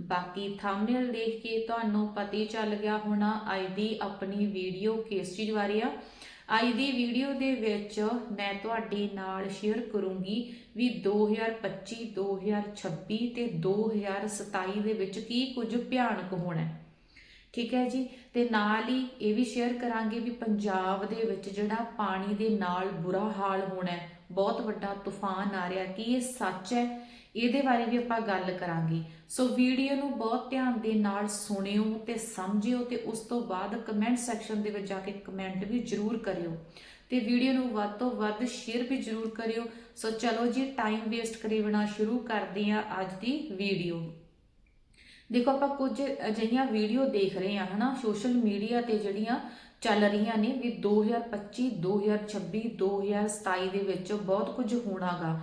ਬਾਕੀ ਥੰਬਨੇਲ ਦੇਖ ਕੇ ਤੁਹਾਨੂੰ ਪਤਾ ਹੀ ਚੱਲ ਗਿਆ ਹੋਣਾ ਅੱਜ ਦੀ ਆਪਣੀ ਵੀਡੀਓ ਕਿਸ ਚੀਜ਼ ਬਾਰੇ ਆ। ਅੱਜ ਦੀ ਵੀਡੀਓ ਦੇ ਵਿੱਚ ਮੈਂ ਤੁਹਾਡੇ ਨਾਲ ਸ਼ੇਅਰ ਕਰੂੰਗੀ ਵੀ 2025 2026 ਤੇ 2027 ਦੇ ਵਿੱਚ ਕੀ ਕੁਝ ਭਿਆਨਕ ਹੋਣਾ ਹੈ। ਠੀਕ ਹੈ ਜੀ? ਤੇ ਨਾਲ ਹੀ ਇਹ ਵੀ ਸ਼ੇਅਰ ਕਰਾਂਗੇ ਵੀ ਪੰਜਾਬ ਦੇ ਵਿੱਚ ਜਿਹੜਾ ਪਾਣੀ ਦੇ ਨਾਲ ਬੁਰਾ ਹਾਲ ਹੋਣਾ ਹੈ, ਬਹੁਤ ਵੱਡਾ ਤੂਫਾਨ ਆ ਰਿਹਾ, ਕੀ ਇਹ ਸੱਚ ਹੈ? ਇਹਦੇ ਬਾਰੇ ਵੀ ਆਪਾਂ ਗੱਲ ਕਰਾਂਗੇ। ਸੋ ਵੀਡੀਓ ਨੂੰ ਬਹੁਤ ਧਿਆਨ ਦੇ ਨਾਲ ਸੁਣਿਓ ਤੇ ਸਮਝਿਓ ਤੇ ਉਸ ਤੋਂ ਬਾਅਦ ਕਮੈਂਟ ਸੈਕਸ਼ਨ ਦੇ ਵਿੱਚ ਜਾ ਕੇ ਕਮੈਂਟ ਵੀ ਜ਼ਰੂਰ ਕਰਿਓ। ਤੇ ਵੀਡੀਓ ਨੂੰ ਵੱਧ ਤੋਂ ਵੱਧ ਸ਼ੇਅਰ ਵੀ ਜ਼ਰੂਰ ਕਰਿਓ। ਸੋ ਚਲੋ ਜੀ ਟਾਈਮ ਵੇਸਟ ਕਰੀ ਬਿਨਾ ਸ਼ੁਰੂ ਕਰਦੇ ਹਾਂ ਅੱਜ ਦੀ ਵੀਡੀਓ। ਦੇਖੋ ਆਪਾਂ ਕੁਝ ਅਜਿਹੀਆਂ ਵੀਡੀਓ ਦੇਖ ਰਹੇ ਹਾਂ, ਹਨਾ? ਸੋਸ਼ਲ ਮੀਡੀਆ ਤੇ ਜਿਹੜੀਆਂ ਚੱਲ ਰਹੀਆਂ ਨੇ ਵੀ 2025 2026 2027 ਦੇ ਵਿੱਚ ਬਹੁਤ ਕੁਝ ਹੋਣਾਗਾ।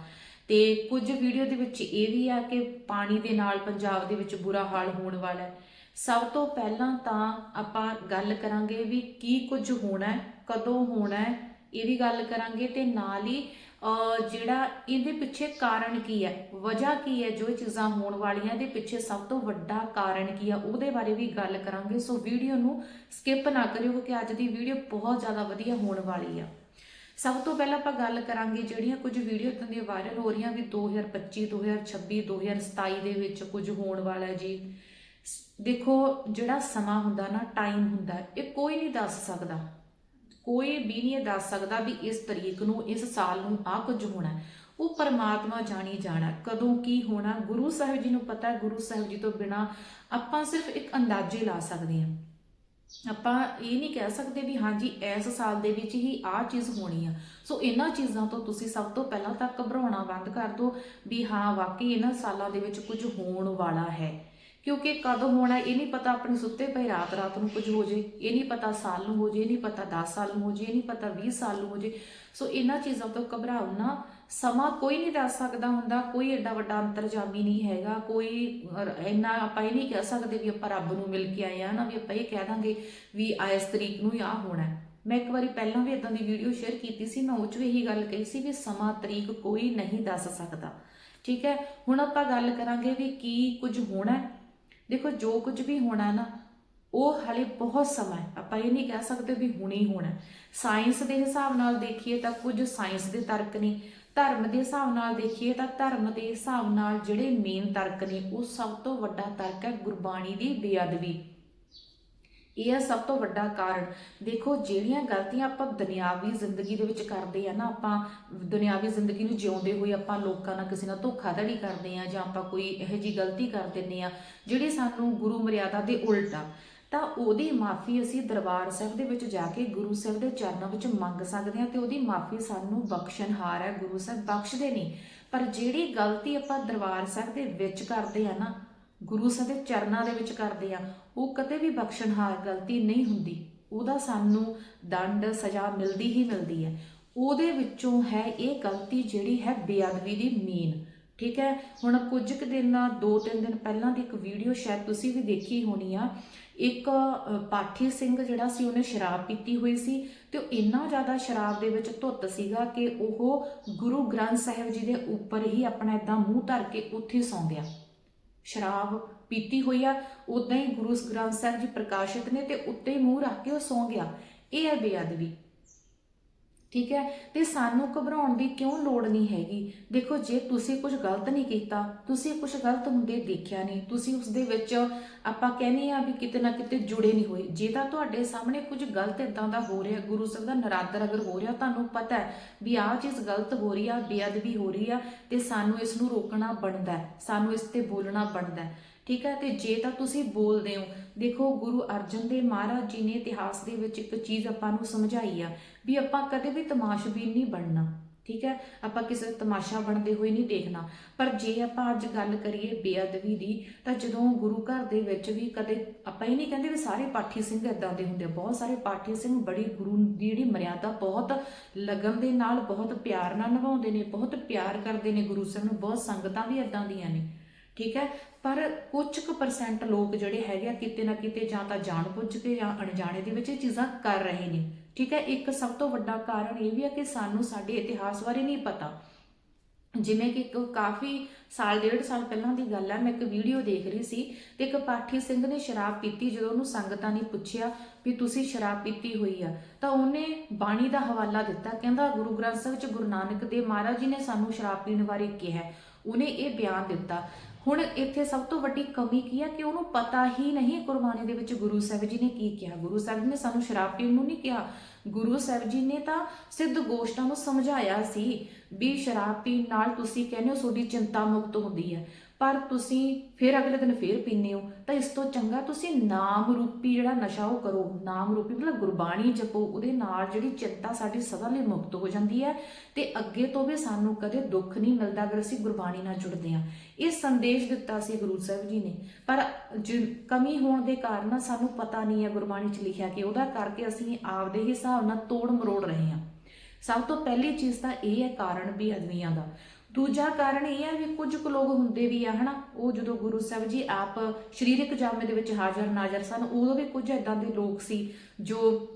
ਤੇ ਕੁਝ ਵੀਡੀਓ ਦੇ ਵਿੱਚ ਇਹ ਵੀ ਆ ਕਿ ਪਾਣੀ ਦੇ ਨਾਲ ਪੰਜਾਬ ਦੇ ਵਿੱਚ ਬੁਰਾ ਹਾਲ ਹੋਣ ਵਾਲਾ ਹੈ। ਸਭ ਤੋਂ ਪਹਿਲਾਂ ਤਾਂ ਆਪਾਂ ਗੱਲ ਕਰਾਂਗੇ ਵੀ ਕੀ ਕੁਝ ਹੋਣਾ ਹੈ, ਕਦੋਂ ਹੋਣਾ ਹੈ, ਇਹ ਵੀ ਗੱਲ ਕਰਾਂਗੇ ਤੇ ਨਾਲ ਹੀ ਜਿਹੜਾ ਇਹਦੇ ਪਿੱਛੇ ਕਾਰਨ ਕੀ ਹੈ? ਵਜ੍ਹਾ ਕੀ ਹੈ? ਜੋ ਇਹ ਚੀਜ਼ਾਂ ਹੋਣ ਵਾਲੀਆਂ, ਇਹਦੇ ਪਿੱਛੇ ਸਭ ਤੋਂ ਵੱਡਾ ਕਾਰਨ ਕੀ ਆ ਉਹਦੇ ਬਾਰੇ ਵੀ ਗੱਲ ਕਰਾਂਗੇ। ਸੋ ਵੀਡੀਓ ਨੂੰ ਸਕਿਪ ਨਾ ਕਰਿਓ, ਕਿਉਂਕਿ ਅੱਜ ਦੀ ਵੀਡੀਓ ਬਹੁਤ ਜ਼ਿਆਦਾ ਵਧੀਆ ਹੋਣ ਵਾਲੀ ਆ। ਸਭ ਤੋਂ ਪਹਿਲਾਂ ਆਪਾਂ ਗੱਲ ਕਰਾਂਗੇ ਜਿਹੜੀਆਂ ਕੁਝ ਵੀਡੀਓ ਇਦਾਂ ਦੀਆਂ ਵਾਇਰਲ ਹੋ ਰਹੀਆਂ ਵੀ 2025 2026 2027 ਦੇ ਵਿੱਚ ਕੁਝ ਹੋਣ ਵਾਲਾ ਜੀ। ਦੇਖੋ, ਜਿਹੜਾ ਸਮਾਂ ਹੁੰਦਾ ਨਾ ਟਾਈਮ ਹੁੰਦਾ, ਇਹ ਕੋਈ ਨਹੀਂ ਦੱਸ ਸਕਦਾ। ਕੋਈ ਵੀ ਨਹੀਂ ਦੱਸ ਸਕਦਾ ਵੀ ਇਸ ਤਰੀਕ ਨੂੰ, ਇਸ ਸਾਲ ਨੂੰ ਆ ਕੁਝ ਹੋਣਾ ਉਹ ਪਰਮਾਤਮਾ ਜਾਣੀ ਜਾਣਾ ਕਦੋਂ ਕੀ ਹੋਣਾ, ਗੁਰੂ ਸਾਹਿਬ ਜੀ ਨੂੰ ਪਤਾ ਗੁਰੂ ਸਾਹਿਬ ਜੀ ਤੋਂ ਬਿਨਾ ਆਪਾਂ ਸਿਰਫ ਇੱਕ ਅੰਦਾਜ਼ੇ ਲਾ ਸਕਦੇ ਹਾਂ। ਆਪਾਂ ਇਹ ਨਹੀਂ ਕਹਿ ਸਕਦੇ ਵੀ ਹਾਂਜੀ ਇਸ ਸਾਲ ਦੇ ਵਿੱਚ ਹੀ ਆਹ ਚੀਜ਼ ਹੋਣੀ ਆ। ਸੋ ਇਹਨਾਂ ਚੀਜ਼ਾਂ ਤੋਂ ਤੁਸੀਂ ਸਭ ਤੋਂ ਪਹਿਲਾਂ ਤਾਂ ਘਬਰਾਉਣਾ ਬੰਦ ਕਰ ਦਿਓ ਵੀ ਹਾਂ, ਵਾਕਈ ਇਹਨਾਂ ਸਾਲਾਂ ਦੇ ਵਿੱਚ ਕੁਝ ਹੋਣ ਵਾਲਾ ਹੈ। ਕਿਉਂਕਿ ਕਦੋਂ ਹੋਣਾ ਇਹ ਨਹੀਂ ਪਤਾ ਆਪਣੇ ਸੁੱਤੇ ਪਏ ਰਾਤ ਰਾਤ ਨੂੰ ਕੁਝ ਹੋ ਜੇ, ਇਹ ਨਹੀਂ ਪਤਾ ਸਾਲ ਨੂੰ ਹੋ ਜੇ, ਇਹ ਨਹੀਂ ਪਤਾ 10 ਸਾਲ ਨੂੰ ਹੋ ਜੇ, ਇਹ ਨਹੀਂ ਪਤਾ 20 ਸਾਲ ਨੂੰ ਹੋ ਜੇ। ਸੋ ਇਹਨਾਂ ਚੀਜ਼ਾਂ ਤੋਂ ਘਬਰਾਓ ਨਾ। ਸਮਾਂ ਕੋਈ ਨਹੀਂ ਦੱਸ ਸਕਦਾ ਹੁੰਦਾ, ਕੋਈ ਐਡਾ ਵੱਡਾ ਅੰਤਰਜਾਮੀ ਨਹੀਂ ਹੈਗਾ, ਕੋਈ ਇੰਨਾ ਆਪਾਂ ਇਹ ਨਹੀਂ ਕਹਿ ਸਕਦੇ ਵੀ ਆਪਾਂ ਰੱਬ ਨੂੰ ਮਿਲ ਕੇ ਆਏ ਆ ਨਾ, ਵੀ ਆਪਾਂ ਇਹ ਕਹਿ ਦਾਂਗੇ ਵੀ ਆ ਇਸ ਤਰੀਕ ਨੂੰ ਹੀ ਆ ਹੋਣਾ ਮੈਂ ਇੱਕ ਵਾਰੀ ਪਹਿਲਾਂ ਵੀ ਇਦਾਂ ਦੀ ਵੀਡੀਓ ਸ਼ੇਅਰ ਕੀਤੀ ਸੀ, ਮੈਂ ਉਹ 'ਚ ਵੀ ਇਹੀ ਗੱਲ ਕਹੀ ਸੀ ਵੀ ਸਮਾਂ ਤਰੀਕ ਕੋਈ ਨਹੀਂ ਦੱਸ ਸਕਦਾ। ਠੀਕ ਹੈ? ਹੁਣ ਆਪਾਂ ਗੱਲ ਕਰਾਂਗੇ ਵੀ ਕੀ ਕੁਝ ਹੋਣਾ ਦੇਖੋ, ਜੋ ਕੁਝ ਵੀ ਹੋਣਾ ਨਾ, ਉਹ ਹਲੇ ਬਹੁਤ ਸਮਾਂ ਹੈ। ਆਪਾਂ ਇਹ ਨਹੀਂ ਕਹਿ ਸਕਦੇ ਵੀ ਹੁਣੇ ਹੀ ਹੋਣਾ ਸਾਇੰਸ ਦੇ ਹਿਸਾਬ ਨਾਲ ਦੇਖੀਏ ਤਾਂ ਕੁਝ ਸਾਇੰਸ ਦੇ ਤਰਕ ਨੇ। ਧਰਮ ਦੇ ਹਿਸਾਬ ਨਾਲ ਦੇਖੀਏ ਤਾਂ ਧਰਮ ਦੇ ਹਿਸਾਬ ਨਾਲ ਜਿਹੜੇ ਮੇਨ ਤਰਕ ਨੇ, ਉਹ ਸਭ ਤੋਂ ਵੱਡਾ ਤਰਕ ਹੈ ਗੁਰਬਾਣੀ ਦੀ ਬੇਅਦਬੀ। ਇਹ ਆ ਸਭ ਤੋਂ ਵੱਡਾ ਕਾਰਨ। ਦੇਖੋ, ਜਿਹੜੀਆਂ ਗਲਤੀਆਂ ਆਪਾਂ ਦੁਨਿਆਵੀ ਜ਼ਿੰਦਗੀ ਦੇ ਵਿੱਚ ਕਰਦੇ ਆ ਨਾ, ਆਪਾਂ ਦੁਨਿਆਵੀ ਜ਼ਿੰਦਗੀ ਨੂੰ ਜਿਉਂਦੇ ਹੋਏ ਆਪਾਂ ਲੋਕਾਂ ਨਾਲ ਕਿਸੇ ਨਾਲ ਧੋਖਾਧੜੀ ਕਰਦੇ ਆ ਜਾਂ ਆਪਾਂ ਕੋਈ ਇਹੋ ਜੀ ਗਲਤੀ ਕਰ ਦਿੰਨੇ ਆ, ਜਿਹੜੀ ਸਾਨੂੰ ਗੁਰੂ ਮਰਿਆਦਾ ਦੇ ਉਲਟ ਆ। ਤਾਂ ਉਹਦੀ ਮਾਫੀ ਅਸੀਂ ਦਰਬਾਰ ਸਾਹਿਬ ਦੇ ਵਿੱਚ ਜਾ ਕੇ ਗੁਰੂ ਸਾਹਿਬ ਦੇ ਚਰਨਾਂ ਵਿੱਚ ਮੰਗ ਸਕਦੇ ਹਾਂ ਤੇ ਉਹਦੀ ਮਾਫੀ ਸਾਨੂੰ ਬਖਸ਼ਣਹਾਰ ਹੈ ਗੁਰੂ ਸਾਹਿਬ ਬਖਸ਼ਦੇ ਨਹੀਂ ਪਰ ਜਿਹੜੀ ਗਲਤੀ ਆਪਾਂ ਦਰਬਾਰ ਸਾਹਿਬ ਦੇ ਵਿੱਚ ਕਰਦੇ ਆ ਨਾ ਗੁਰੂ ਸਾਹਿਬ ਚਰਨਾਂ ਦੇ ਵਿੱਚ ਕਰਦੇ ਆ, ਉਹ ਕਦੇ ਵੀ ਬਖਸ਼ਣਹਾਰ ਗਲਤੀ ਨਹੀਂ ਹੁੰਦੀ। ਉਹਦਾ ਸਾਨੂੰ ਦੰਡ, ਸਜ਼ਾ ਮਿਲਦੀ ਹੀ ਮਿਲਦੀ ਹੈ। ਉਹਦੇ ਵਿੱਚੋਂ ਹੈ ਇਹ ਗਲਤੀ ਜਿਹੜੀ ਹੈ ਬੇਅਦਬੀ ਦੀ ਮੀਨ। ਠੀਕ ਹੈ? ਹੁਣ ਕੁਝ ਕੁ ਦਿਨ, ਦੋ ਤਿੰਨ ਦਿਨ ਪਹਿਲਾਂ ਦੀ ਇੱਕ ਵੀਡੀਓ ਸ਼ਾਇਦ ਤੁਸੀਂ ਵੀ ਦੇਖੀ ਹੋਣੀ ਆ। ਇੱਕ ਪਾਠੀ ਸਿੰਘ ਜਿਹੜਾ ਸੀ, ਉਹਨੇ ਸ਼ਰਾਬ ਪੀਤੀ ਹੋਈ ਸੀ ਤੇ ਉਹ ਇੰਨਾ ਜ਼ਿਆਦਾ ਸ਼ਰਾਬ ਦੇ ਵਿੱਚ ਧੁੱਤ ਸੀਗਾ ਕਿ ਉਹ ਗੁਰੂ ਗ੍ਰੰਥ ਸਾਹਿਬ ਜੀ ਦੇ ਉੱਪਰ ਹੀ ਆਪਣਾ ਇਦਾਂ ਮੂੰਹ ਧਰ ਕੇ ਉੱਥੇ ਸੌਂ ਗਿਆ। ਸ਼ਰਾਬ ਪੀਤੀ ਹੋਈ ਆ ਉਦਾਂ ਹੀ ਗੁਰੂ ਗ੍ਰੰਥ ਸਾਹਿਬ ਜੀ ਪ੍ਰਕਾਸ਼ਿਤ ਨੇ ਤੇ ਉੱਤੇ ਹੀ ਮੂੰਹ ਰੱਖ ਕੇ ਉਹ ਸੌਂ ਗਿਆ। ਇਹ ਹੈ ਬੇਅਦਬੀ। ਠੀਕ ਹੈ? ਤੇ ਸਾਨੂੰ ਘਬਰਾਉਣ ਦੀ ਕਿਉਂ ਲੋੜ ਨਹੀਂ ਹੈਗੀ? ਦੇਖੋ, ਜੇ ਤੁਸੀਂ ਕੁਝ ਗਲਤ ਨਹੀਂ ਕੀਤਾ, ਤੁਸੀਂ ਕੁਝ ਗਲਤ ਹੁੰਦੇ ਦੇਖਿਆ ਨਹੀਂ, ਤੁਸੀਂ ਉਸ ਦੇ ਵਿੱਚ ਆਪਾਂ ਕਹਿੰਦੇ ਆ ਵੀ ਕਿਤੇ ਨਾ ਕਿਤੇ ਜੁੜੇ ਨਹੀਂ ਹੋਏ। ਜੇ ਤਾਂ ਤੁਹਾਡੇ ਸਾਹਮਣੇ ਕੁਝ ਗਲਤ ਇਦਾਂ ਦਾ ਹੋ ਰਿਹਾ, ਗੁਰੂ ਸਾਹਿਬ ਦਾ ਨਰਾਦਰ ਅਗਰ ਹੋ ਰਿਹਾ, ਤੁਹਾਨੂੰ ਪਤਾ ਹੈ ਵੀ ਆਹ ਚੀਜ਼ ਗਲਤ ਹੋ ਰਹੀ ਆ, ਬੇਅਦਬੀ ਹੋ ਰਹੀ ਆ ਤੇ ਸਾਨੂੰ ਇਸ ਨੂੰ ਰੋਕਣਾ ਬਣਦਾ ਸਾਨੂੰ ਇਸ ਤੇ ਬੋਲਣਾ ਬਣਦਾ ਠੀਕ ਹੈ? ਤੇ ਜੇ ਤਾਂ ਤੁਸੀਂ ਬੋਲਦੇ ਹੋ, ਦੇਖੋ ਗੁਰੂ ਅਰਜਨ ਦੇਵ ਮਹਾਰਾਜ ਜੀ ਨੇ ਇਤਿਹਾਸ ਦੇ ਵਿੱਚ ਇੱਕ ਚੀਜ਼ ਆਪਾਂ ਨੂੰ ਸਮਝਾਈ ਆ ਵੀ ਆਪਾਂ ਕਦੇ ਵੀ ਤਮਾਸ਼ਬੀਨ ਨਹੀਂ ਬਣਨਾ, ਠੀਕ ਹੈ? ਆਪਾਂ ਕਿਸੇ ਦਾ ਤਮਾਸ਼ਾ ਬਣਦੇ ਹੋਏ ਨਹੀਂ ਦੇਖਣਾ। ਪਰ ਜੇ ਆਪਾਂ ਅੱਜ ਗੱਲ ਕਰੀਏ ਬੇਅਦਬੀ ਦੀ, ਤਾਂ ਜਦੋਂ ਗੁਰੂ ਘਰ ਦੇ ਵਿੱਚ ਵੀ ਕਦੇ ਆਪਾਂ ਹੀ ਨਹੀਂ ਕਹਿੰਦੇ ਵੀ ਸਾਰੇ ਪਾਠੀ ਸਿੰਘ ਇਦਾਂ ਦੇ ਹੁੰਦੇ ਆ। ਬਹੁਤ ਸਾਰੇ ਪਾਠੀ ਸਿੰਘ ਬੜੀ ਗੁਰੂ ਦੀ ਜਿਹੜੀ ਮਰਿਆਦਾ ਬਹੁਤ ਲਗਨ ਦੇ ਨਾਲ, ਬਹੁਤ ਪਿਆਰ ਨਾਲ ਨਿਭਾਉਂਦੇ ਨੇ, ਬਹੁਤ ਪਿਆਰ ਕਰਦੇ ਨੇ। ਗੁਰੂ ਸਾਹਿਬ ਨੂੰ ਬਹੁਤ ਸੰਗਤਾਂ ਵੀ ਇਦਾਂ ਦੀਆਂ ਨੇ, ਠੀਕ ਹੈ? ਪਰ ਕੁਝ ਕੁ ਪਰਸੈਂਟ ਲੋਕ ਜਿਹੜੇ ਹੈਗੇ ਆ ਕਿਤੇ ਨਾ ਕਿਤੇ ਜਾਂ ਤਾਂ ਜਾਣ ਕੇ ਜਾਂ ਅਣਜਾਣੇ ਦੇ ਵਿੱਚ ਇਹ ਚੀਜ਼ਾਂ ਕਰ ਰਹੇ ਨੇ। ਠੀਕ ਹੈ, ਇੱਕ ਸਭ ਤੋਂ ਵੱਡਾ ਕਾਰਨ ਇਹ ਵੀ ਹੈ ਕਿ ਸਾਨੂੰ ਸਾਡੇ ਇਤਿਹਾਸ ਬਾਰੇ ਨਹੀਂ ਪਤਾ। ਜਿਵੇਂ ਕਿ ਇੱਕ ਕਾਫੀ ਸਾਲ, ਡੇਢ ਸਾਲ ਪਹਿਲਾਂ ਦੀ ਗੱਲ ਹੈ ਮੈਂ ਇੱਕ ਵੀਡੀਓ ਦੇਖ ਰਹੀ ਸੀ ਤੇ ਇੱਕ ਪਾਠੀ ਸਿੰਘ ਨੇ ਸ਼ਰਾਬ ਪੀਤੀ ਜਦੋਂ ਉਹਨੂੰ ਸੰਗਤਾਂ ਨੇ ਪੁੱਛਿਆ ਵੀ ਤੁਸੀਂ ਸ਼ਰਾਬ ਪੀਤੀ ਹੋਈ ਆ। ਤਾਂ ਉਹਨੇ ਬਾਣੀ ਦਾ ਹਵਾਲਾ ਦਿੱਤਾ, ਕਹਿੰਦਾ ਗੁਰੂ ਗ੍ਰੰਥ ਸਾਹਿਬ ਵਿੱਚ ਗੁਰੂ ਨਾਨਕ ਦੇਵ ਮਹਾਰਾਜ ਜੀ ਨੇ ਸਾਨੂੰ ਸ਼ਰਾਬ ਪੀਣ ਬਾਰੇ ਕਿਹਾ। ਉਹਨੇ ਇਹ ਬਿਆਨ ਦਿੱਤਾ। ਹੁਣ ਇੱਥੇ ਸਭ ਤੋਂ ਵੱਡੀ ਕਮੀ ਕੀ ਹੈ ਕਿ ਉਹਨੂੰ ਪਤਾ ਹੀ ਨਹੀਂ ਕੁਰਬਾਨੀ ਦੇ ਵਿੱਚ ਗੁਰੂ ਸਾਹਿਬ ਜੀ ਨੇ ਕੀ ਕਿਹਾ। ਗੁਰੂ ਸਾਹਿਬ ਜੀ ਨੇ ਸਾਨੂੰ ਸ਼ਰਾਬ ਪੀਣ ਨੂੰ ਨਹੀਂ ਕਿਹਾ। ਗੁਰੂ ਸਾਹਿਬ ਜੀ ਨੇ ਤਾਂ ਸਿੱਧ ਗੋਸ਼ਟਾਂ ਨੂੰ ਸਮਝਾਇਆ ਸੀ ਵੀ ਸ਼ਰਾਬ ਪੀਣ ਨਾਲ ਤੁਸੀਂ ਕਹਿੰਦੇ ਹੋ ਤੁਹਾਡੀ ਚਿੰਤਾ ਮੁਕਤ ਹੁੰਦੀ ਹੈ। ਪਰ ਤੁਸੀਂ ਫਿਰ ਅਗਲੇ ਦਿਨ ਫਿਰ ਪੀਂਦੇ ਹੋ, ਤਾਂ ਇਸ ਤੋਂ ਚੰਗਾ ਤੁਸੀਂ ਨਾਮ ਰੂਪੀ ਜਿਹੜਾ ਨਸ਼ਾ ਉਹ ਕਰੋ ਨਾਮ ਰੂਪੀ ਮਤਲਬ ਗੁਰਬਾਣੀ ਜਪੋ, ਉਹਦੇ ਨਾਲ ਜਿਹੜੀ ਚਿੰਤਾ ਸਾਡੀ ਸਦਾ ਲਈ ਮੁਕਤ ਹੋ ਜਾਂਦੀ ਹੈ ਤੇ ਅੱਗੇ ਤੋਂ ਵੀ ਸਾਨੂੰ ਕਦੇ ਦੁੱਖ ਨਹੀਂ ਮਿਲਦਾ ਅਗਰ ਅਸੀਂ ਗੁਰਬਾਣੀ ਨਾਲ ਜੁੜਦੇ ਹਾਂ। ਇਹ ਸੰਦੇਸ਼ ਦਿੱਤਾ ਸੀ ਗੁਰੂ ਸਾਹਿਬ ਜੀ ਨੇ, ਪਰ ਜ- ਕਮੀ ਹੋਣ ਦੇ ਕਾਰਨ ਸਾਨੂੰ ਪਤਾ ਨਹੀਂ ਹੈ ਗੁਰਬਾਣੀ 'ਚ ਲਿਖਿਆ ਕਿ ਉਹਦਾ ਕਰਕੇ ਅਸੀਂ ਆਪਦੇ ਹਿਸਾਬ ਨਾਲ ਤੋੜ ਮਰੋੜ ਰਹੇ ਹਾਂ। ਸਭ ਤੋਂ ਪਹਿਲੀ ਚੀਜ਼ ਤਾਂ ਇਹ ਹੈ ਕਾਰਨ ਵੀ ਅਦਮੀਆਂ ਦਾ। ਦੂਜਾ ਕਾਰਨ ਇਹ ਹੈ ਵੀ ਕੁਝ ਕੁ ਲੋਕ ਹੁੰਦੇ ਵੀ ਆ, ਹਨਾ, ਉਹ ਜਦੋਂ ਗੁਰੂ ਸਾਹਿਬ ਜੀ ਆਪ ਸਰੀਰਕ ਜਾਮੇ ਦੇ ਵਿੱਚ ਹਾਜ਼ਰ ਨਾਜ਼ਰ ਸਨ, ਉਦੋਂ ਵੀ ਕੁਝ ਇਦਾਂ ਦੇ ਲੋਕ ਸੀ ਜੋ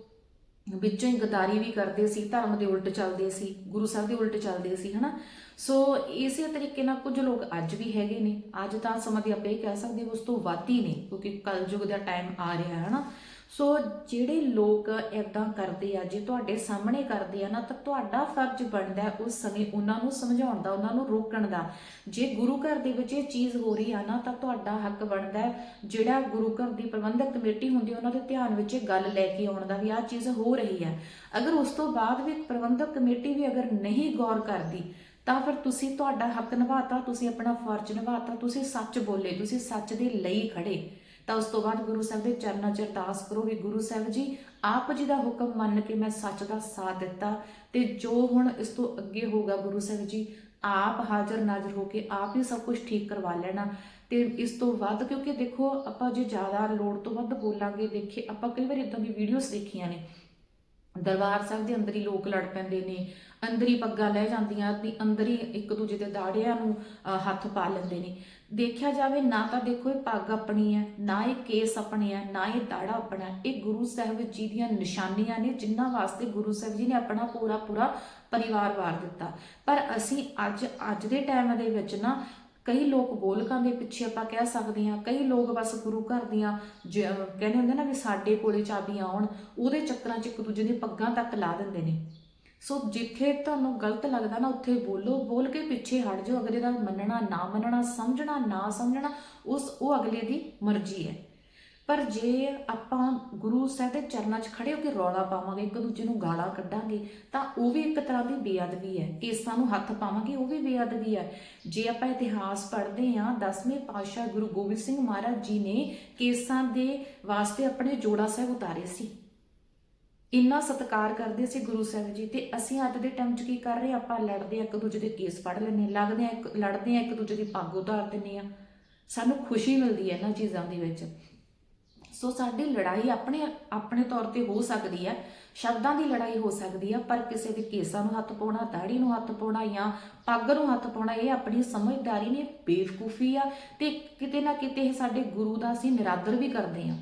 ਵਿੱਚੋਂ ਹੀ ਗਦਾਰੀ ਵੀ ਕਰਦੇ ਸੀ, ਧਰਮ ਦੇ ਉਲਟ ਚੱਲਦੇ ਸੀ, ਗੁਰੂ ਸਾਹਿਬ ਦੇ ਉਲਟ ਚੱਲਦੇ ਸੀ, ਹਨਾ। ਸੋ ਇਸੇ ਤਰੀਕੇ ਨਾਲ ਕੁਝ ਲੋਕ ਅੱਜ ਵੀ ਹੈਗੇ ਨੇ, ਅੱਜ ਤਾਂ ਸਮਾਂ ਦੀ ਆਪਾਂ ਇਹ ਕਹਿ ਸਕਦੇ ਉਸ ਤੋਂ ਵੱਧ ਹੀ ਨੇ, ਕਿਉਂਕਿ ਕਲਯੁਗ ਦਾ ਟਾਈਮ ਆ ਰਿਹਾ ਹੈ ਹਨਾ। ਸੋ ਜਿਹੜੇ ਲੋਕ ਇਦਾਂ ਕਰਦੇ ਆ, ਜੇ ਤੁਹਾਡੇ ਸਾਹਮਣੇ ਕਰਦੇ ਆ ਨਾ, ਤਾਂ ਤੁਹਾਡਾ ਫਰਜ਼ ਬਣਦਾ ਹੈ ਉਸ ਸਮੇਂ ਉਹਨਾਂ ਨੂੰ ਸਮਝਾਉਣ ਦਾ, ਉਹਨਾਂ ਨੂੰ ਰੋਕਣ ਦਾ। ਜੇ ਗੁਰੂ ਘਰ ਦੇ ਵਿੱਚ ਇਹ ਚੀਜ਼ ਹੋ ਰਹੀ ਆ ਨਾ, ਤਾਂ ਤੁਹਾਡਾ ਹੱਕ ਬਣਦਾ ਹੈ ਜਿਹੜਾ ਗੁਰੂ ਘਰ ਦੀ ਪ੍ਰਬੰਧਕ ਕਮੇਟੀ ਹੁੰਦੀ ਉਹਨਾਂ ਦੇ ਧਿਆਨ ਵਿੱਚ ਇਹ ਗੱਲ ਲੈ ਕੇ ਆਉਣ ਦਾ ਵੀ ਆਹ ਚੀਜ਼ ਹੋ ਰਹੀ ਹੈ ਅਗਰ ਉਸ ਤੋਂ ਬਾਅਦ ਵੀ ਪ੍ਰਬੰਧਕ ਕਮੇਟੀ ਵੀ ਅਗਰ ਨਹੀਂ ਗੌਰ ਕਰਦੀ, ਤਾਂ ਫਿਰ ਤੁਸੀਂ ਤੁਹਾਡਾ ਹੱਕ ਨਿਭਾਤਾ, ਤੁਸੀਂ ਆਪਣਾ ਫਰਜ਼ ਨਿਭਾਤਾ, ਤੁਸੀਂ ਸੱਚ ਬੋਲੇ, ਤੁਸੀਂ ਸੱਚ ਦੇ ਲਈ ਖੜੇ। ਤਾਂ ਉਸ ਤੋਂ ਬਾਅਦ ਗੁਰੂ ਸਾਹਿਬ ਦੇ ਚਰਨਾਂ 'ਚ ਅਰਦਾਸ ਕਰੋ ਵੀ ਗੁਰੂ ਸਾਹਿਬ ਜੀ, ਆਪ ਜੀ ਦਾ ਹੁਕਮ ਮੰਨ ਕੇ ਮੈਂ ਸੱਚ ਦਾ ਸਾਥ ਦਿੱਤਾ ਤੇ ਜੋ ਹੁਣ ਇਸ ਤੋਂ ਅੱਗੇ ਹੋਗਾ ਗੁਰੂ ਸਾਹਿਬ ਜੀ, ਆਪ ਹਾਜ਼ਰ ਨਾਜ਼ਰ ਹੋ ਕੇ ਆਪ ਹੀ ਸਭ ਕੁਝ ਠੀਕ ਕਰਵਾ ਲੈਣਾ। ਤੇ ਇਸ ਤੋਂ ਵੱਧ ਕਿਉਂਕਿ ਦੇਖੋ, ਆਪਾਂ ਜੇ ਜ਼ਿਆਦਾ ਲੋੜ ਤੋਂ ਵੱਧ ਬੋਲਾਂਗੇ, ਦੇਖੇ ਆਪਾਂ ਕਈ ਵਾਰ ਇਦਾਂ ਦੀ ਵੀਡੀਓਜ਼ ਦੇਖੀਆਂ ਨੇ। ਦਰਬਾਰ ਸਾਹਿਬ ਦੇ ਅੰਦਰ ਹੀ ਲੋਕ ਲੜ ਪੈਂਦੇ ਨੇ, ਅੰਦਰ ਹੀ ਪੱਗਾਂ ਲੈ ਜਾਂਦੀਆਂ ਤੇ ਅੰਦਰ ਹੀ ਇੱਕ ਦੂਜੇ ਦੇ ਦਾੜਿਆਂ ਨੂੰ ਹੱਥ ਪਾ ਲੈਂਦੇ ਨੇ। ਦੇਖਿਆ ਜਾਵੇ, ਨਾ ਤਾਂ ਦੇਖੋ ਇਹ ਪੱਗ ਆਪਣੀ ਹੈ, ਨਾ ਇਹ ਕੇਸ ਆਪਣੇ ਹੈ, ਨਾ ਇਹ ਦਾੜਾ ਆਪਣਾ ਇਹ ਗੁਰੂ ਸਾਹਿਬ ਜੀ ਦੀਆਂ ਨਿਸ਼ਾਨੀਆਂ ਨੇ, ਜਿਨ੍ਹਾਂ ਵਾਸਤੇ ਗੁਰੂ ਸਾਹਿਬ ਜੀ ਨੇ ਆਪਣਾ ਪੂਰਾ ਪੂਰਾ ਪਰਿਵਾਰ ਵਾਰ ਦਿੱਤਾ। ਪਰ ਅਸੀਂ ਅੱਜ ਅੱਜ ਦੇ ਟਾਈਮ ਦੇ ਵਿੱਚ ਨਾ, ਕਈ ਲੋਕ ਗੋਲਕਾਂ ਦੇ ਪਿੱਛੇ ਆਪਾਂ ਕਹਿ ਸਕਦੇ ਹਾਂ, ਕਈ ਲੋਕ ਬਸ ਗੁਰੂ ਘਰ ਦੀਆਂ, ਜ- ਕਹਿੰਦੇ ਹੁੰਦੇ ਨਾ ਵੀ ਸਾਡੇ ਕੋਲੇ ਚਾਬੀਆਂ ਆਉਣ, ਉਹਦੇ ਚੱਕਰਾਂ 'ਚ ਇੱਕ ਦੂਜੇ ਦੀ ਪੱਗਾਂ ਤੱਕ ਲਾ ਦਿੰਦੇ ਨੇ। ਸੋ ਜਿੱਥੇ ਤੁਹਾਨੂੰ ਗਲਤ ਲੱਗਦਾ ਨਾ, ਉੱਥੇ ਬੋਲੋ, ਬੋਲ ਕੇ ਪਿੱਛੇ ਹਟ ਜਾਓ। ਅਗਲੇ ਦਾ ਮੰਨਣਾ, ਨਾ ਮੰਨਣਾ, ਸਮਝਣਾ, ਨਾ ਸਮਝਣਾ, ਉਸ, ਉਹ ਅਗਲੇ ਦੀ ਮਰਜ਼ੀ ਹੈ। ਪਰ ਜੇ ਆਪਾਂ ਗੁਰੂ ਸਾਹਿਬ ਦੇ ਚਰਨਾਂ 'ਚ ਖੜੇ ਹੋ ਕੇ ਰੌਲਾ ਪਾਵਾਂਗੇ, ਇੱਕ ਦੂਜੇ ਨੂੰ ਗਾਲਾਂ ਕੱਢਾਂਗੇ, ਤਾਂ ਉਹ ਵੀ ਇੱਕ ਤਰ੍ਹਾਂ ਦੀ ਬੇਅਦਬੀ ਹੈ। ਕੇਸਾਂ ਨੂੰ ਹੱਥ ਪਾਵਾਂਗੇ, ਉਹ ਵੀ ਬੇਅਦਬੀ ਹੈ। ਜੇ ਆਪਾਂ ਇਤਿਹਾਸ ਪੜ੍ਹਦੇ ਹਾਂ 10ਵੇਂ ਪਾਤਸ਼ਾਹ ਗੁਰੂ ਗੋਬਿੰਦ ਸਿੰਘ ਮਹਾਰਾਜ ਜੀ ਨੇ ਕੇਸਾਂ ਦੇ ਵਾਸਤੇ ਆਪਣੇ ਜੋੜਾ ਸਾਹਿਬ ਉਤਾਰੇ ਸੀ। ਇੰਨਾ ਸਤਿਕਾਰ ਕਰਦੇ ਸੀ ਗੁਰੂ ਸਾਹਿਬ ਜੀ ਤੇ ਅਸੀਂ ਅੱਜ ਦੇ ਟਾਈਮ 'ਚ ਕੀ ਕਰ ਰਹੇ ਹਾਂ? ਆਪਾਂ ਲੜਦੇ ਹਾਂ, ਇੱਕ ਦੂਜੇ ਦੇ ਕੇਸ ਫੜ ਲੈਂਦੇ ਹਾਂ, ਲੱਗਦੇ ਆ ਇੱਕ ਲੜਦੇ ਆ ਇੱਕ ਦੂਜੇ ਦੀ ਪੱਗ ਉਤਾਰ ਦਿੰਦੇ ਆ ਸਾਨੂੰ ਖੁਸ਼ੀ ਮਿਲਦੀ ਹੈ ਇਹਨਾਂ ਚੀਜ਼ਾਂ ਦੇ ਵਿੱਚ। ਸੋ ਸਾਡੀ ਲੜਾਈ ਆਪਣੇ ਆਪਣੇ ਤੌਰ ਤੇ ਹੋ ਸਕਦੀ ਹੈ ਸ਼ਬਦਾਂ ਦੀ ਲੜਾਈ ਹੋ ਸਕਦੀ ਹੈ ਪਰ ਕਿਸੇ ਦੇ ਕੇਸਾਂ ਨੂੰ ਹੱਥ ਪਾਉਣਾ ਦਾੜੀ ਨੂੰ ਹੱਥ ਪਾਉਣਾ ਜਾਂ ਪੱਗ ਨੂੰ ਹੱਥ ਪਾਉਣਾ ਇਹ ਆਪਣੀ ਸਮਝਦਾਰੀ ਨੇ ਬੇਵਕੂਫੀ ਆ ਤੇ ਕਿਤੇ ਨਾ ਕਿਤੇ ਇਹ ਸਾਡੇ ਗੁਰੂ ਦਾ ਅਸੀਂ ਨਿਰਾਦਰ ਵੀ ਕਰਦੇ ਹਾਂ।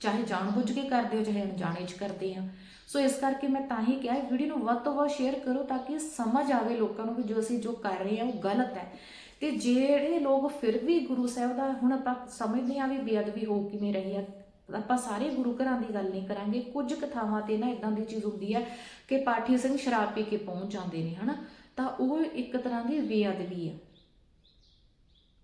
ਚਾਹੇ ਜਾਣਬੁੱਝ ਕੇ ਕਰਦੇ ਹੋ, ਚਾਹੇ ਅਣਜਾਣੇ ਚ ਕਰਦੇ ਆ ਸੋ ਇਸ ਕਰਕੇ ਮੈਂ ਤਾਂ ਹੀ ਕਿਹਾ ਵੀਡੀਓ ਨੂੰ ਵੱਧ ਤੋਂ ਵੱਧ ਸ਼ੇਅਰ ਕਰੋ ਤਾਂ ਕਿ ਸਮਝ ਆਵੇ ਲੋਕਾਂ ਨੂੰ ਕਿ ਜੋ ਅਸੀਂ ਜੋ ਕਰ ਰਹੇ ਹਾਂ, ਉਹ ਗਲਤ ਹੈ। ਤੇ ਜਿਹੜੇ ਲੋਕ ਫਿਰ ਵੀ ਗੁਰੂ ਸਾਹਿਬ ਦਾ ਹੁਣ ਆਪਾਂ ਸਮਝਦੇ ਹਾਂ ਵੀ ਬੇਅਦਬੀ ਹੋ ਕਿਵੇਂ ਰਹੀ ਆ ਆਪਾਂ ਸਾਰੇ ਗੁਰੂ ਘਰਾਂ ਦੀ ਗੱਲ ਨਹੀਂ ਕਰਾਂਗੇ। ਕੁਝ ਕਥਾਵਾਂ ਤੇ ਨਾ ਇਦਾਂ ਦੀ ਚੀਜ਼ ਹੁੰਦੀ ਹੈ ਕਿ ਪਾਠੀ ਸਿੰਘ ਸ਼ਰਾਬ ਪੀ ਕੇ ਪਹੁੰਚ ਜਾਂਦੇ ਨੇ, ਹਨਾ? ਤਾਂ ਉਹ ਇੱਕ ਤਰ੍ਹਾਂ ਦੀ ਬੇਅਦਬੀ ਆ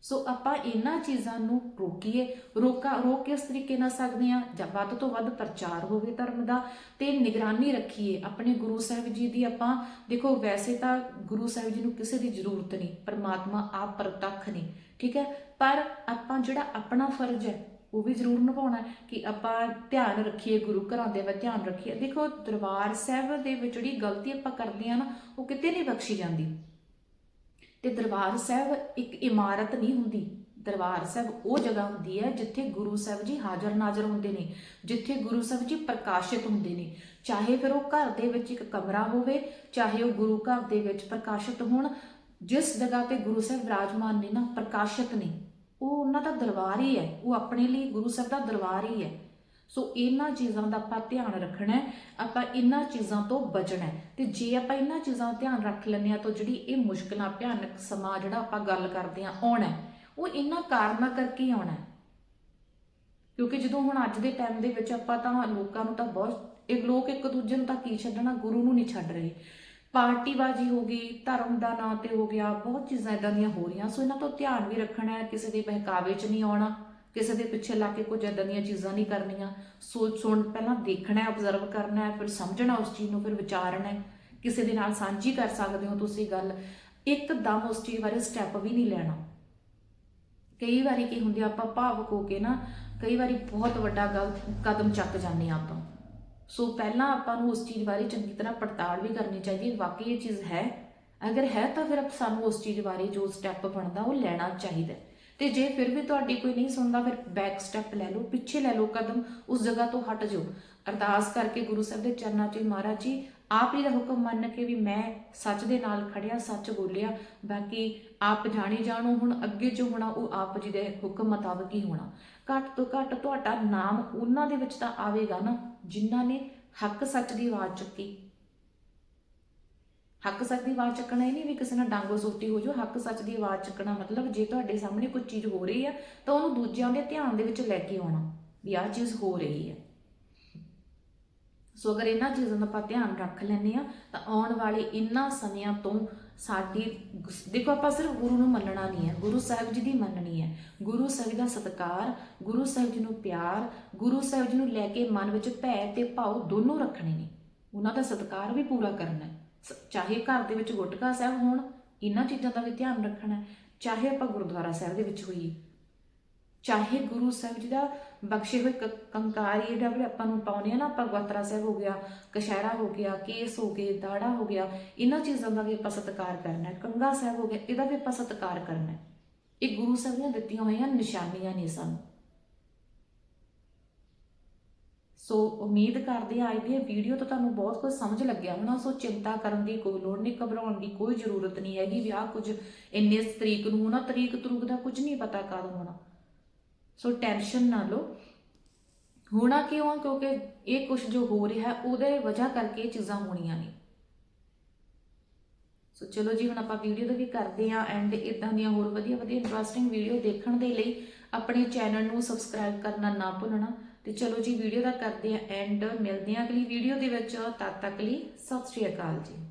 ਸੋ ਆਪਾਂ ਇਹਨਾਂ ਚੀਜ਼ਾਂ ਨੂੰ ਰੋਕੀਏ, ਰੋਕਾ, ਰੋਕ ਕਿਸ ਤਰੀਕੇ ਨਾਲ ਸਕਦੇ ਆ ਜਾਂ ਵੱਧ ਤੋਂ ਵੱਧ ਪ੍ਰਚਾਰ ਹੋਵੇ ਧਰਮ ਦਾ, ਤੇ ਨਿਗਰਾਨੀ ਰੱਖੀਏ। ਆਪਣੇ ਗੁਰੂ ਸਾਹਿਬ ਜੀ ਦੀ ਆਪਾਂ, ਦੇਖੋ ਵੈਸੇ ਤਾਂ ਗੁਰੂ ਸਾਹਿਬ ਜੀ ਨੂੰ ਕਿਸੇ ਦੀ ਜ਼ਰੂਰਤ ਨਹੀਂ, ਪਰਮਾਤਮਾ ਆਪ ਪ੍ਰਤੱਖ ਨੇ, ਠੀਕ ਹੈ? ਪਰ ਆਪਾਂ ਜਿਹੜਾ ਆਪਣਾ ਫਰਜ਼ ਹੈ, ਉਹ ਵੀ ਜ਼ਰੂਰ ਨਿਭਾਉਣਾ ਕਿ ਆਪਾਂ ਧਿਆਨ ਰੱਖੀਏ, ਗੁਰੂ ਘਰਾਂ ਦੇ ਵਿੱਚ ਧਿਆਨ ਰੱਖੀਏ। ਦੇਖੋ ਦਰਬਾਰ ਸਾਹਿਬ ਦੇ ਵਿੱਚ ਜਿਹੜੀ ਗਲਤੀ ਆਪਾਂ ਕਰਦੇ ਆ ਨਾ, ਉਹ ਕਿਤੇ ਨਹੀਂ ਬਖਸ਼ੀ ਜਾਂਦੀ। ਤੇ ਦਰਬਾਰ ਸਾਹਿਬ ਇੱਕ ਇਮਾਰਤ ਨਹੀਂ ਹੁੰਦੀ। ਦਰਬਾਰ ਸਾਹਿਬ ਉਹ ਜਗ੍ਹਾ ਹੁੰਦੀ ਹੈ ਜਿੱਥੇ ਗੁਰੂ ਸਾਹਿਬ ਜੀ ਹਾਜ਼ਰ ਨਾਜ਼ਰ ਹੁੰਦੇ ਨੇ, ਜਿੱਥੇ ਗੁਰੂ ਸਾਹਿਬ ਜੀ ਪ੍ਰਕਾਸ਼ਿਤ ਹੁੰਦੇ ਨੇ। ਚਾਹੇ ਫਿਰ ਉਹ ਘਰ ਦੇ ਵਿੱਚ ਇੱਕ ਕਮਰਾ ਹੋਵੇ, ਚਾਹੇ ਉਹ ਗੁਰੂ ਘਰ ਦੇ ਵਿੱਚ ਪ੍ਰਕਾਸ਼ਿਤ ਹੋਣ, ਜਿਸ ਜਗ੍ਹਾ ਤੇ ਗੁਰੂ ਸਾਹਿਬ ਵਿਰਾਜਮਾਨ ਨੇ ਨਾ, ਪ੍ਰਕਾਸ਼ਿਤ ਨੇ। ਉਹ ਉਹਨਾਂ ਦਾ ਦਰਬਾਰ ਹੀ ਹੈ। ਉਹ ਆਪਣੇ ਲਈ ਗੁਰੂ ਸਾਹਿਬ ਦਾ ਦਰਬਾਰ ਹੀ ਹੈ। ਸੋ ਇਹਨਾਂ ਚੀਜ਼ਾਂ ਦਾ ਆਪਾਂ ਧਿਆਨ ਰੱਖਣਾ ਹੈ, ਆਪਾਂ ਇਹਨਾਂ ਚੀਜ਼ਾਂ ਤੋਂ ਬਚਣਾ ਹੈ। ਤੇ ਜੇ ਆਪਾਂ ਇਹਨਾਂ ਚੀਜ਼ਾਂ ਦਾ ਧਿਆਨ ਰੱਖ ਲੈਂਦੇ ਆ ਤਾਂ ਜਿਹੜੀ ਇਹ ਮੁਸ਼ਕਲਾਂ, ਭਿਆਨਕ ਸਮਾਂ ਜਿਹੜਾ ਆਪਾਂ ਗੱਲ ਕਰਦੇ ਆ ਆਉਣਾ ਉਹ ਇਹਨਾਂ ਕਾਰਨਾਂ ਕਰਕੇ ਆਉਣਾ ਕਿਉਂਕਿ ਜਦੋਂ ਹੁਣ ਅੱਜ ਦੇ ਟਾਈਮ ਦੇ ਵਿੱਚ ਆਪਾਂ ਤਾਂ ਲੋਕਾਂ ਨੂੰ ਤਾਂ ਬਹੁਤ, ਇਹ ਲੋਕ ਇੱਕ ਦੂਜੇ ਨੂੰ ਤਾਂ ਕੀ ਛੱਡਣਾ, ਗੁਰੂ ਨੂੰ ਨਹੀਂ ਛੱਡ ਰਹੇ। ਪਾਰਟੀਬਾਜ਼ੀ ਹੋ ਗਈ, ਧਰਮ ਦਾ ਨਾਂ ਤੇ ਹੋ ਗਿਆ, ਬਹੁਤ ਚੀਜ਼ਾਂ ਇਦਾਂ ਦੀਆਂ ਹੋ ਰਹੀਆਂ। ਸੋ ਇਹਨਾਂ ਤੋਂ ਧਿਆਨ ਵੀ ਰੱਖਣਾ ਹੈ, ਕਿਸੇ ਦੇ ਬਹਿਕਾਵੇ 'ਚ ਨਹੀਂ ਆਉਣਾ। ਕਿਸੇ ਦੇ ਪਿੱਛੇ ਲਾ ਕੇ ਕੁਝ ਇਦਾਂ ਦੀਆਂ ਚੀਜ਼ਾਂ ਨਹੀਂ ਕਰਨੀਆਂ। ਸੋਚ ਸੁਣ, ਪਹਿਲਾਂ ਦੇਖਣਾ ਹੈ ਆਬਜ਼ਰਵ ਕਰਨਾ ਹੈ, ਫਿਰ ਸਮਝਣਾ ਉਸ ਚੀਜ਼ ਨੂੰ, ਫਿਰ ਵਿਚਾਰਨਾ ਹੈ। ਕਿਸੇ ਦੇ ਨਾਲ ਸਾਂਝੀ ਕਰ ਸਕਦੇ ਹੋ ਤੁਸੀਂ ਗੱਲ। ਇੱਕਦਮ ਉਸ ਚੀਜ਼ ਬਾਰੇ ਸਟੈਪ ਵੀ ਨਹੀਂ ਲੈਣਾ। ਕਈ ਵਾਰੀ ਕੀ ਹੁੰਦੀ ਆਪਾਂ ਭਾਵਕ ਹੋ ਕੇ ਨਾ, ਕਈ ਵਾਰੀ ਬਹੁਤ ਵੱਡਾ ਗਲ, ਕਦਮ ਚੱਕ ਜਾਂਦੇ ਆ ਆਪਾਂ। ਸੋ ਪਹਿਲਾਂ ਆਪਾਂ ਨੂੰ ਉਸ ਚੀਜ਼ ਬਾਰੇ ਚੰਗੀ ਤਰ੍ਹਾਂ ਪੜਤਾਲ ਵੀ ਕਰਨੀ ਚਾਹੀਦੀ ਹੈ, ਵਾਕਈ ਇਹ ਚੀਜ਼ ਹੈ। ਅਗਰ ਹੈ ਤਾਂ ਫਿਰ ਸਾਨੂੰ ਉਸ ਚੀਜ਼ ਬਾਰੇ ਜੋ ਸਟੈਪ ਬਣਦਾ ਉਹ ਲੈਣਾ ਚਾਹੀਦਾ ਤੇ ਜੇ ਫਿਰ ਵੀ ਤੁਹਾਡੀ ਕੋਈ ਨਹੀਂ ਸੁਣਦਾ, ਫਿਰ ਬੈਕ ਸਟੈਪ ਲੈ ਲਓ, ਪਿੱਛੇ ਲੈ ਲਓ ਕਦਮ, ਉਸ ਜਗ੍ਹਾ ਤੋਂ ਹਟ ਜਾਓ। ਅਰਦਾਸ ਕਰਕੇ ਗੁਰੂ ਸਾਹਿਬ ਦੇ ਚਰਨਾਂ 'ਚ ਮਹਾਰਾਜ ਜੀ, ਆਪ ਜੀ ਦਾ ਹੁਕਮ ਮੰਨ ਕੇ ਵੀ ਮੈਂ ਸੱਚ ਦੇ ਨਾਲ ਖੜਿਆ, ਸੱਚ ਬੋਲਿਆ, ਬਾਕੀ ਆਪ ਜਾਣੀ ਜਾਣੋ ਹੁਣ, ਅੱਗੇ ਜੋ ਹੋਣਾ, ਉਹ ਆਪ ਜੀ ਦੇ ਹੁਕਮ ਮੁਤਾਬਕ ਹੀ ਹੋਣਾ। ਘੱਟ ਤੋਂ ਘੱਟ ਤੁਹਾਡਾ ਨਾਮ ਉਹਨਾਂ ਦੇ ਵਿੱਚ ਤਾਂ ਆਵੇਗਾ ਨਾ, ਜਿਨ੍ਹਾਂ ਨੇ ਹੱਕ ਸੱਚ ਦੀ ਆਵਾਜ਼ ਚੁੱਕੀ। ਹੱਕ ਸੱਚ ਦੀ ਆਵਾਜ਼ ਚੱਕਣਾ ਇਹ ਨਹੀਂ ਵੀ ਕਿਸੇ ਨਾਲ ਡਾਂਗੋ ਸੋਟੀ ਹੋ ਜਾਓ। ਹੱਕ ਸੱਚ ਦੀ ਆਵਾਜ਼ ਚੱਕਣਾ ਮਤਲਬ ਜੇ ਤੁਹਾਡੇ ਸਾਹਮਣੇ ਕੋਈ ਚੀਜ਼ ਹੋ ਰਹੀ ਆ, ਤਾਂ ਉਹਨੂੰ ਦੂਜਿਆਂ ਦੇ ਧਿਆਨ ਦੇ ਵਿੱਚ ਲੈ ਕੇ ਆਉਣਾ ਵੀ ਆਹ ਚੀਜ਼ ਹੋ ਰਹੀ ਹੈ ਸੋ ਅਗਰ ਇਹਨਾਂ ਚੀਜ਼ਾਂ ਦਾ ਆਪਾਂ ਧਿਆਨ ਰੱਖ ਲੈਂਦੇ ਆ ਤਾਂ ਆਉਣ ਵਾਲੇ ਇਹਨਾਂ ਸਮਿਆਂ ਤੋਂ ਸਾਡੀ ਦੇਖੋ ਆਪਾਂ ਸਿਰਫ ਗੁਰੂ ਨੂੰ ਮੰਨਣਾ ਨਹੀਂ ਹੈ, ਗੁਰੂ ਸਾਹਿਬ ਜੀ ਦੀ ਮੰਨਣੀ ਹੈ। ਗੁਰੂ ਸਾਹਿਬ ਦਾ ਸਤਿਕਾਰ, ਗੁਰੂ ਸਾਹਿਬ ਜੀ ਨੂੰ ਪਿਆਰ, ਗੁਰੂ ਸਾਹਿਬ ਜੀ ਨੂੰ ਲੈ ਕੇ ਮਨ ਵਿੱਚ ਭੈ ਤੇ ਭਾਉ ਦੋਨੋਂ ਰੱਖਣੇ ਨੇ। ਉਹਨਾਂ ਦਾ ਸਤਿਕਾਰ ਵੀ ਪੂਰਾ ਕਰਨਾ ਹੈ। ਚਾਹੇ ਘਰ ਦੇ ਵਿੱਚ ਗੁਟਕਾ ਸਾਹਿਬ ਹੋਣ, ਇਹਨਾਂ ਚੀਜ਼ਾਂ ਦਾ ਵੀ ਧਿਆਨ ਰੱਖਣਾ ਚਾਹੇ ਆਪਾਂ ਗੁਰਦੁਆਰਾ ਸਾਹਿਬ ਦੇ ਵਿੱਚ ਹੋਈਏ। ਚਾਹੇ ਗੁਰੂ ਸਾਹਿਬ ਜੀ ਦਾ ਬਖਸ਼ੇ ਹੋਏ ਕ- ਕੰਕਾਰ ਇਹ ਆਪਾਂ ਨੂੰ ਪਾਉਨੇ ਆ ਨਾ, ਆਪਾਂ ਗਵਾਤਰਾ ਸਾਹਿਬ ਹੋ ਗਿਆ ਕਸ਼ਹਿਰਾ ਹੋ ਗਿਆ, ਕੇਸ ਹੋ ਗਏ, ਦਾੜਾ ਹੋ ਗਿਆ, ਇਹਨਾਂ ਚੀਜ਼ਾਂ ਦਾ ਵੀ ਆਪਾਂ ਸਤਿਕਾਰ ਕਰਨਾ ਹੈ। ਕੰਗਾ ਸਾਹਿਬ ਹੋ ਗਿਆ, ਇਹਦਾ ਵੀ ਆਪਾਂ ਸਤਿਕਾਰ ਕਰਨਾ ਹੈ। ਇਹ ਗੁਰੂ ਸਾਹਿਬ ਦੀਆਂ ਦਿੱਤੀਆਂ ਹੋਈਆਂ ਨਿਸ਼ਾਨੀਆਂ ਨੇ ਸਾਨੂੰ। ਸੋ ਉਮੀਦ ਕਰਦੇ ਹਾਂ ਅੱਜ ਦੀ ਵੀਡੀਓ ਤੋਂ ਤੁਹਾਨੂੰ ਬਹੁਤ ਕੁਝ ਸਮਝ ਲੱਗਿਆ ਹੋਣਾ। ਸੋ ਚਿੰਤਾ ਕਰਨ ਦੀ ਕੋਈ ਲੋੜ ਨਹੀਂ, ਘਬਰਾਉਣ ਦੀ ਕੋਈ ਜ਼ਰੂਰਤ ਨਹੀਂ ਹੈਗੀ। ਵੀ ਆਹ ਕੁਝ ਇੰਨੇ ਤਰੀਕ ਨੂੰ ਹੋਣਾ, ਤਰੀਕ ਤਰੂਕ ਦਾ ਕੁਝ ਨਹੀਂ ਪਤਾ ਕਦੋਂ ਹੋਣਾ। ਸੋ ਟੈਨਸ਼ਨ ਨਾ ਲਓ। ਹੋਣਾ ਕਿਉਂ ਆ? ਕਿਉਂਕਿ ਇਹ ਕੁਝ ਜੋ ਹੋ ਰਿਹਾ, ਉਹਦੇ ਵਜ੍ਹਾ ਕਰਕੇ ਇਹ ਚੀਜ਼ਾਂ ਹੋਣੀਆਂ ਨੇ। ਸੋ ਚਲੋ ਜੀ, ਹੁਣ ਆਪਾਂ ਵੀਡੀਓ ਦਾ ਵੀ ਕਰਦੇ ਹਾਂ ਐਂਡ ਇਦਾਂ ਦੀਆਂ ਹੋਰ ਵਧੀਆ ਵਧੀਆ ਇੰਟਰਸਟਿੰਗ ਵੀਡੀਓ ਦੇਖਣ ਦੇ ਲਈ ਆਪਣੇ ਚੈਨਲ ਨੂੰ ਸਬਸਕ੍ਰਾਈਬ ਕਰਨਾ ਨਾ ਭੁੱਲਣਾ। ਤੇ ਚਲੋ ਜੀ ਵੀਡੀਓ ਦਾ ਕਰਦੇ ਹਾਂ ਐਂਡ ਮਿਲਦੇ ਹਾਂ ਅਗਲੀ ਵੀਡੀਓ ਦੇ ਵਿੱਚ। ਤਦ ਤੱਕ ਲਈ ਸਤਿ ਸ਼੍ਰੀ ਅਕਾਲ ਜੀ।